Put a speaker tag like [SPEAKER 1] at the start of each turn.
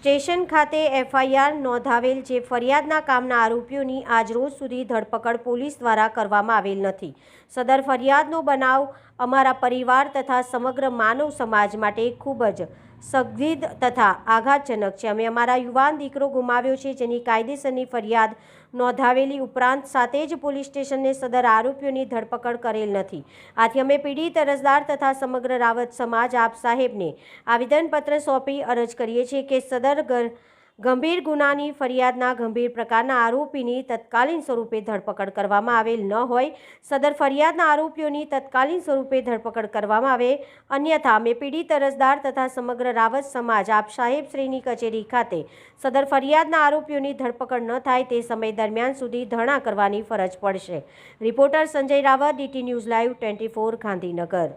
[SPEAKER 1] Station ખાતે FIR નોંધાવેલ જે ફરિયાદના કામના આરોપીઓની આજરોજ સુધી ધરપકડ પોલીસ દ્વારા કરવામાં આવેલ નથી. સદર ફરિયાદનો બનાવ અમારા પરિવાર તથા સમગ્ર માનવ સમાજ માટે ખૂબ જ સંદિગ્ધ તથા આઘાતજનક છે. અમે અમારા યુવાન દીકરો ગુમાવ્યો છે, જેની કાયદેસરની ફરિયાદ નોંધાવેલી ઉપરાંત સાથે જ પોલીસ સ્ટેશનને સદર આરોપીઓની ધરપકડ કરેલ નથી. આથી અમે પીડિત, અરજદાર તથા સમગ્ર રાવત સમાજ આપ સાહેબને આવેદનપત્ર સોંપી અરજ કરીએ છીએ કે સદર ગર- ગંભીર ગુનાની ફરિયાદના ગંભીર પ્રકારના આરોપીની તત્કાલીન સ્વરૂપે ધરપકડ કરવામાં આવેલ ન હોય, સદર ફરિયાદના આરોપીઓની તત્કાલીન સ્વરૂપે ધરપકડ કરવામાં આવે, અન્યથા અમે પીડિત અરજદાર તથા સમગ્ર રાવત સમાજ, આપ સાહેબશ્રીની કચેરી ખાતે સદર ફરિયાદના આરોપીઓની ધરપકડ ન થાય તે સમય દરમિયાન સુધી ધરણા કરવાની ફરજ પડશે. Reporter Sanjay Rawat, DT news live twenty Gandhinagar.